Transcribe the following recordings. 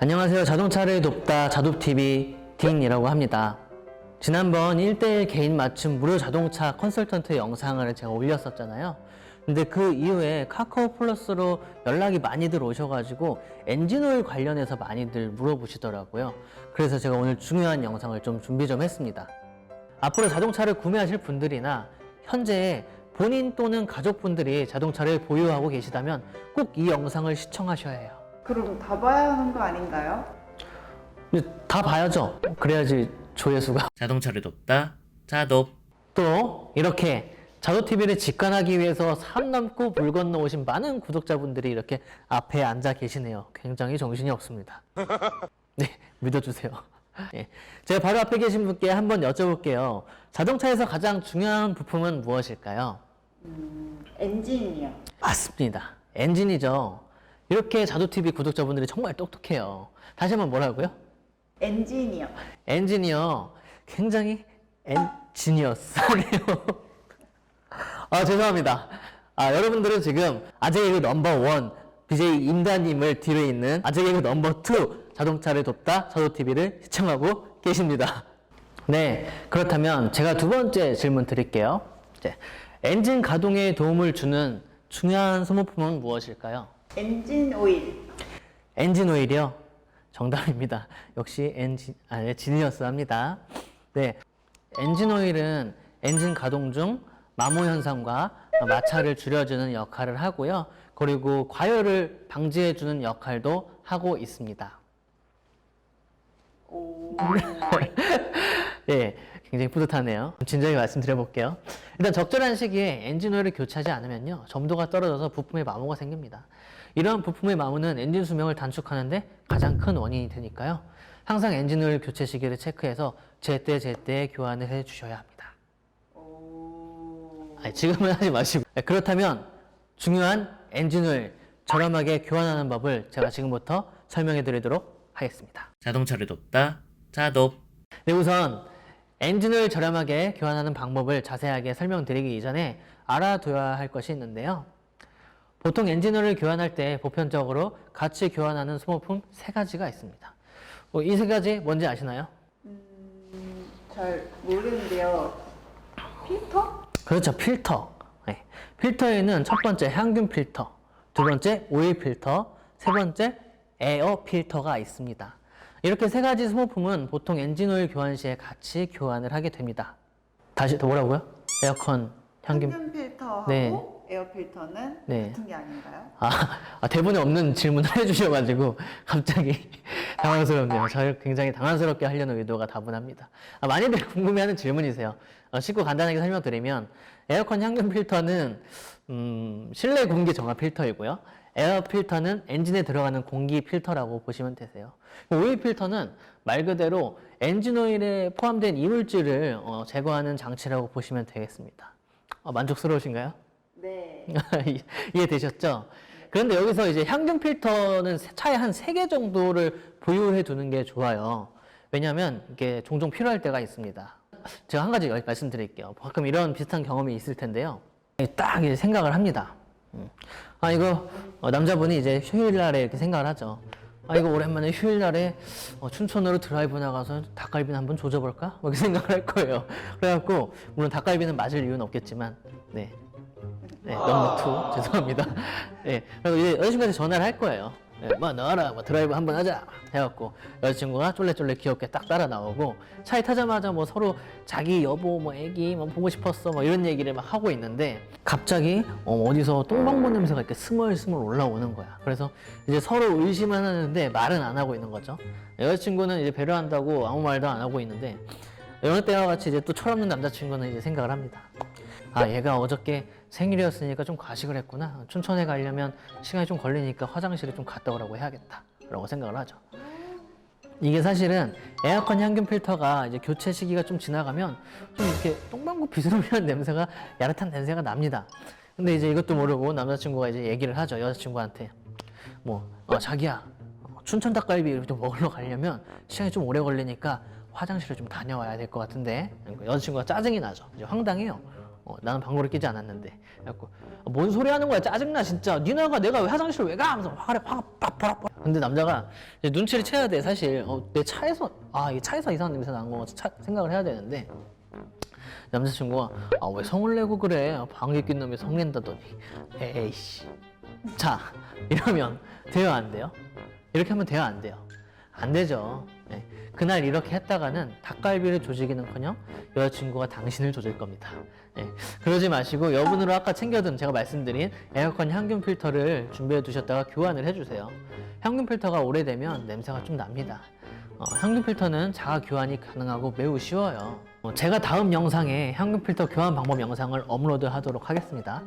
안녕하세요. 자동차를 돕다 자돕TV 딩이라고 합니다. 지난번 1대1 개인 맞춤 무료 자동차 컨설턴트 영상을 제가 올렸었잖아요. 근데 그 이후에 카카오 플러스로 연락이 많이들 오셔가지고 엔진오일 관련해서 많이들 물어보시더라고요. 그래서 제가 오늘 중요한 영상을 좀 준비 좀 했습니다. 앞으로 자동차를 구매하실 분들이나 현재 본인 또는 가족분들이 자동차를 보유하고 계시다면 꼭 이 영상을 시청하셔야 해요. 그럼 다 봐야 하는 거 아닌가요? 근데 다 봐야죠. 그래야지 조회수가. 자동차를 돕다 자돕 또 이렇게 자도TV를 직관하기 위해서 산 넘고 물 건너 오신 많은 구독자분들이 이렇게 앞에 앉아 계시네요. 굉장히 정신이 없습니다. 네, 믿어주세요. 예, 제가 바로 앞에 계신 분께 한번 여쭤볼게요. 자동차에서 가장 중요한 부품은 무엇일까요? 엔진이요. 맞습니다. 엔진이죠. 이렇게 자도TV 구독자분들이 정말 똑똑해요. 다시 한번 뭐라고요? 엔진이요. 엔지니어 굉장히 엔지니어스네요. 아 죄송합니다. 아 여러분들은 지금 아재개그 넘버 원 BJ 임다님을 뒤로 있는 아재개그 넘버 투 자동차를 돕다 저도TV를 시청하고 계십니다. 네 그렇다면 제가 두 번째 질문 드릴게요. 이제 엔진 가동에 도움을 주는 중요한 소모품은 무엇일까요? 엔진 오일. 엔진 오일이요? 정답입니다. 역시 엔진, 아니, 지니어스 합니다. 네. 엔진 오일은 엔진 가동 중 마모 현상과 마찰을 줄여주는 역할을 하고요. 그리고 과열을 방지해주는 역할도 하고 있습니다. 오. 예, 굉장히 뿌듯하네요. 진작에 말씀드려볼게요. 일단 적절한 시기에 엔진 오일을 교체하지 않으면요. 점도가 떨어져서 부품에 마모가 생깁니다. 이러한 부품의 마모는 엔진 수명을 단축하는데 가장 큰 원인이 되니까요. 항상 엔진 오일 교체 시기를 체크해서 제때 제때 교환을 해 주셔야 합니다. 오. 아니, 지금은 하지 마시고. 네, 그렇다면 중요한 엔진 오일 저렴하게 교환하는 법을 제가 지금부터 설명해 드리도록 하겠습니다. 자동차를 돕다 자돕 네, 우선 엔진을 저렴하게 교환하는 방법을 자세하게 설명드리기 이전에 알아둬야 할 것이 있는데요. 보통 엔진오일을 교환할 때 보편적으로 같이 교환하는 소모품 세 가지가 있습니다. 어, 이세 가지 뭔지 아시나요? 음, 잘 모르는데요. 필터? 그렇죠, 필터. 네. 필터에는 첫 번째 향균 필터, 두 번째 오일 필터, 세 번째 에어 필터가 있습니다. 이렇게 세 가지 소모품은 보통 엔진오일 교환 시에 같이 교환을 하게 됩니다. 다시 더 뭐라고요? 에어컨 향균 향균 필터하고 네. 에어 필터는 네. 같은 게 아닌가요? 아, 아, 대본에 없는 질문을 해주셔가지고 갑자기 당황스럽네요. 저를 굉장히 당황스럽게 하려는 의도가 다분합니다. 아, 많이들 궁금해하는 질문이세요. 어, 쉽고 간단하게 설명드리면 에어컨 향균 필터는 음, 실내 공기 정화 필터이고요. 에어 필터는 엔진에 들어가는 공기 필터라고 보시면 되세요. 오일 필터는 말 그대로 엔진 오일에 포함된 이물질을 어, 제거하는 장치라고 보시면 되겠습니다. 어, 만족스러우신가요? 네. 이해되셨죠? 그런데 여기서 이제 향균 필터는 세- 차에 한 세 개 정도를 보유해 두는 게 좋아요. 왜냐하면 이게 종종 필요할 때가 있습니다. 제가 한 가지 말씀드릴게요. 가끔 이런 비슷한 경험이 있을 텐데요. 딱 이제 생각을 합니다. 음. 아, 이거 어, 남자분이 이제 휴일날에 이렇게 생각을 하죠. 아, 이거 오랜만에 휴일날에 어, 춘천으로 드라이브 나가서 닭갈비나 한번 조져볼까? 뭐 이렇게 생각을 할 거예요. 그래갖고, 물론 닭갈비는 맞을 이유는 없겠지만, 네. 네, 넘버 투 죄송합니다. 네, 그리고 이제 여자친구한테 전화를 할 거예요. 네, 뭐 너라 뭐 드라이브 한번 하자 해갖고 여자친구가 쫄래쫄래 귀엽게 딱 따라 나오고 차에 타자마자 뭐 서로 자기 여보 뭐 애기 뭐 보고 싶었어 뭐 이런 얘기를 막 하고 있는데 갑자기 어, 디서 똥방구 냄새가 이렇게 스멀스멀 올라오는 거야. 그래서 이제 서로 의심을 하는데 말은 안 하고 있는 거죠. 여자친구는 이제 배려한다고 아무 말도 안 하고 있는데 어느 때와 같이 이제 또 철없는 남자친구는 이제 생각을 합니다. 아 얘가 어저께 생일이었으니까 좀 과식을 했구나. 춘천에 가려면 시간이 좀 걸리니까 화장실에 좀 갔다 오라고 해야겠다. 라고 생각을 하죠. 이게 사실은 에어컨 향균 필터가 이제 교체 시기가 좀 지나가면 좀 이렇게 똥방구 비스름한 냄새가 야릇한 냄새가 납니다. 근데 이제 이것도 모르고 남자친구가 이제 얘기를 하죠 여자친구한테. 뭐 어, 자기야 어, 춘천 닭갈비 좀 먹으러 가려면 시간이 좀 오래 걸리니까 화장실을 좀 다녀와야 될 것 같은데. 그러니까 여자친구가 짜증이 나죠. 황당해요 어, 나는 방구를 끼지 않았는데. 그래갖고 어, 뭔 소리 하는 거야 짜증나 진짜. 니네가 내가 왜 화장실 왜 가? 하면서 화를 확 빡빡. 근데 남자가 이제 눈치를 채야 돼 사실. 어, 내 차에서 아이 차에서 이상한 냄새 난거 생각을 해야 되는데 남자친구가 아 왜 성을 내고 그래 방귀 낀 놈이 성 낸다더니 에이씨 자 이러면 돼요 안 돼요? 이렇게 하면 돼요 안 돼요? 안 되죠 네. 그날 이렇게 했다가는 닭갈비를 조지기는커녕 여자친구가 당신을 조질 겁니다 네. 그러지 마시고 여분으로 아까 챙겨둔 제가 말씀드린 에어컨 향균 필터를 준비해 두셨다가 교환을 해주세요 향균 필터가 오래되면 냄새가 좀 납니다 어, 향균 필터는 자가 교환이 가능하고 매우 쉬워요. 어, 제가 다음 영상에 향균 필터 교환 방법 영상을 업로드 하도록 하겠습니다.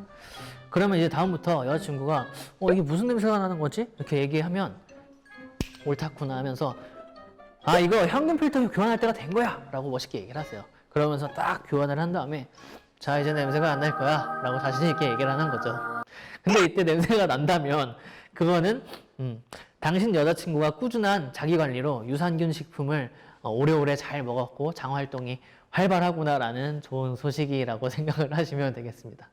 그러면 이제 다음부터 여자친구가 어, 이게 무슨 냄새가 나는 거지? 이렇게 얘기하면 옳다구나 하면서 아 이거 향균 필터 교환할 때가 된 거야 라고 멋있게 얘기를 하세요. 그러면서 딱 교환을 한 다음에 자 이제 냄새가 안 날 거야 라고 자신 있게 얘기를 하는 거죠. 근데 이때 냄새가 난다면 그거는 음, 당신 여자친구가 꾸준한 자기 관리로 유산균 식품을 어, 오래오래 잘 먹었고 장 활동이 활발하구나라는 좋은 소식이라고 생각을 하시면 되겠습니다.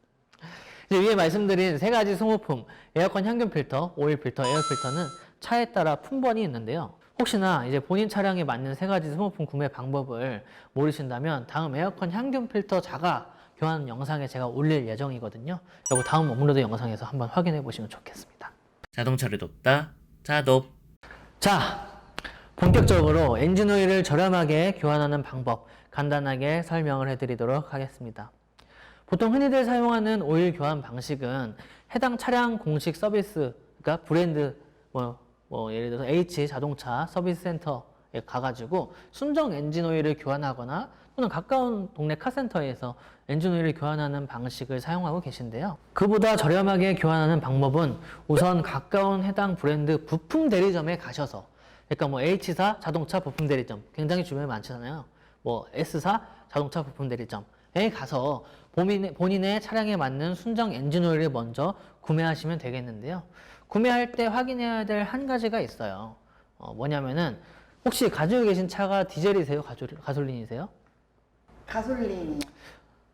이제 위에 말씀드린 세 가지 소모품 에어컨 향균 필터, 오일 필터, 에어 필터는 차에 따라 품번이 있는데요. 혹시나 이제 본인 차량에 맞는 세 가지 소모품 구매 방법을 모르신다면 다음 에어컨 향균 필터 자가 교환 영상에 제가 올릴 예정이거든요. 이거 다음 업로드 영상에서 한번 확인해 보시면 좋겠습니다. 자동차를 돕다. 자덥. 자, 본격적으로 엔진 오일을 저렴하게 교환하는 방법 간단하게 설명을 해드리도록 하겠습니다. 보통 흔히들 사용하는 오일 교환 방식은 해당 차량 공식 서비스, 그러니까 브랜드 뭐, 뭐 예를 들어서 H 자동차 서비스 센터에 가가지고 순정 엔진 오일을 교환하거나 또는 가까운 동네 카센터에서 엔진 오일을 교환하는 방식을 사용하고 계신데요. 그보다 저렴하게 교환하는 방법은 우선 가까운 해당 브랜드 부품 대리점에 가셔서 그러니까 뭐 H사 자동차 부품 대리점 굉장히 주변에 많잖아요. 뭐 S사 자동차 부품 대리점에 가서 본인의, 본인의 차량에 맞는 순정 엔진 오일을 먼저 구매하시면 되겠는데요. 구매할 때 확인해야 될 한 가지가 있어요. 어, 뭐냐면은 혹시 가지고 계신 차가 디젤이세요? 가솔, 가솔 린이세요? 가솔린이요.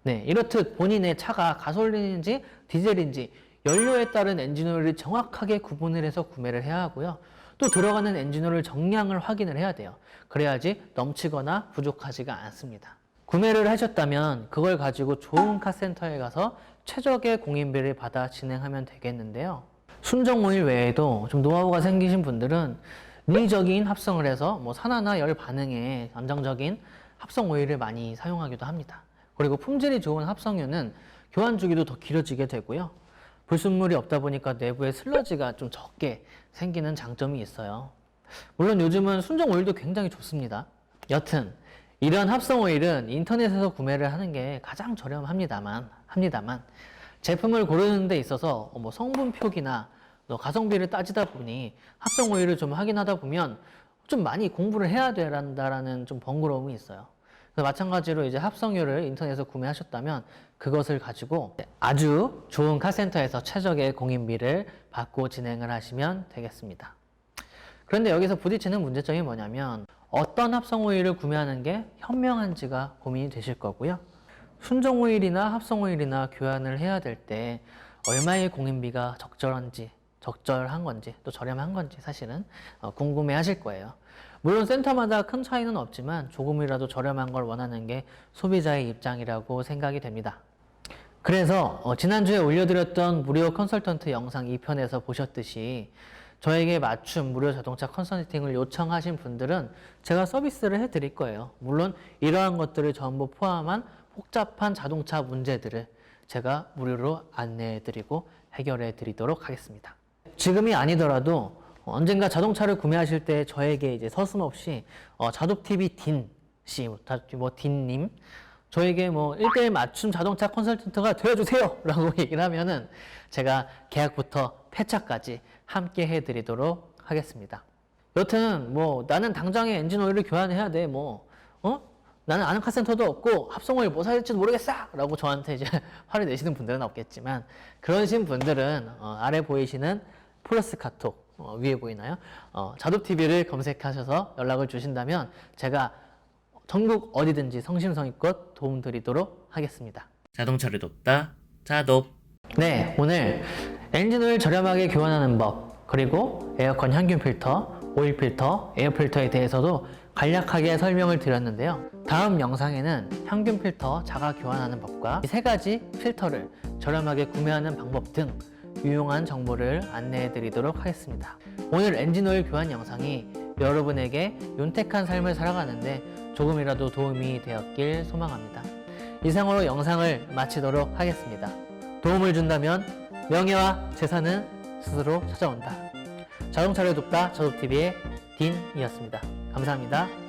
네, 이렇듯 본인의 차가 가솔린인지 디젤인지 연료에 따른 엔진오일을 정확하게 구분을 해서 구매를 해야 하고요. 또 들어가는 엔진오일 정량을 확인을 해야 돼요. 그래야지 넘치거나 부족하지가 않습니다. 구매를 하셨다면 그걸 가지고 좋은 카센터에 가서 최적의 공인비를 받아 진행하면 되겠는데요. 순정 오일 외에도 좀 노하우가 생기신 분들은 인위적인 합성을 해서 뭐 산화나 열 반응에 안정적인 합성 오일을 많이 사용하기도 합니다. 그리고 품질이 좋은 합성유는 교환 주기도 더 길어지게 되고요. 불순물이 없다 보니까 내부에 슬러지가 좀 적게 생기는 장점이 있어요. 물론 요즘은 순정 오일도 굉장히 좋습니다. 여튼 이런 합성 오일은 인터넷에서 구매를 하는 게 가장 저렴합니다만 합니다만 제품을 고르는 데 있어서 뭐 성분 표기나 또 가성비를 따지다 보니 합성 오일을 좀 확인하다 보면 좀 많이 공부를 해야 된다라는 좀 번거로움이 있어요. 마찬가지로 이제 합성유를 인터넷에서 구매하셨다면 그것을 가지고 아주 좋은 카센터에서 최적의 공인비를 받고 진행을 하시면 되겠습니다. 그런데 여기서 부딪히는 문제점이 뭐냐면 어떤 합성 오일을 구매하는 게 현명한지가 고민이 되실 거고요. 순정 오일이나 합성 오일이나 교환을 해야 될 때 얼마의 공인비가 적절한지 적절한 건지 또 저렴한 건지 사실은 어, 궁금해 하실 거예요. 물론 센터마다 큰 차이는 없지만 조금이라도 저렴한 걸 원하는 게 소비자의 입장이라고 생각이 됩니다. 그래서 어, 지난주에 올려드렸던 무료 컨설턴트 영상 2편에서 보셨듯이 저에게 맞춤 무료 자동차 컨설팅을 요청하신 분들은 제가 서비스를 해드릴 거예요. 물론 이러한 것들을 전부 포함한 복잡한 자동차 문제들을 제가 무료로 안내해드리고 해결해드리도록 하겠습니다. 지금이 아니더라도 언젠가 자동차를 구매하실 때 저에게 이제 서슴없이 어, 자독TV 딘 씨, 뭐 딘님 저에게 뭐 1대1 맞춤 자동차 컨설턴트가 되어주세요! 라고 얘기를 하면은 제가 계약부터 폐차까지 함께 해드리도록 하겠습니다. 여튼 뭐 나는 당장에 엔진 오일을 교환해야 돼. 뭐 어? 나는 아는 카센터도 없고 합성오일 뭐 사야 될지도 모르겠어! 라고 저한테 이제 화를 내시는 분들은 없겠지만 그러신 분들은 어, 아래 보이시는 플러스 카톡 어, 위에 보이나요? 어, 자독TV를 검색하셔서 연락을 주신다면 제가 전국 어디든지 성심성의껏 도움드리도록 하겠습니다. 자동차를 돕다. 자덥. 네, 오늘 엔진오일 저렴하게 교환하는 법, 그리고 에어컨 향균 필터, 오일 필터, 에어 필터에 대해서도 간략하게 설명을 드렸는데요. 다음 영상에는 향균 필터 자가 교환하는 법과 이 세 가지 필터를 저렴하게 구매하는 방법 등 유용한 정보를 안내해 드리도록 하겠습니다. 오늘 엔진오일 교환 영상이 여러분에게 윤택한 삶을 살아가는데 조금이라도 도움이 되었길 소망합니다. 이상으로 영상을 마치도록 하겠습니다. 도움을 준다면 명예와 재산은 스스로 찾아온다. 자동차를 돕다 저도TV의 딘이었습니다. 감사합니다.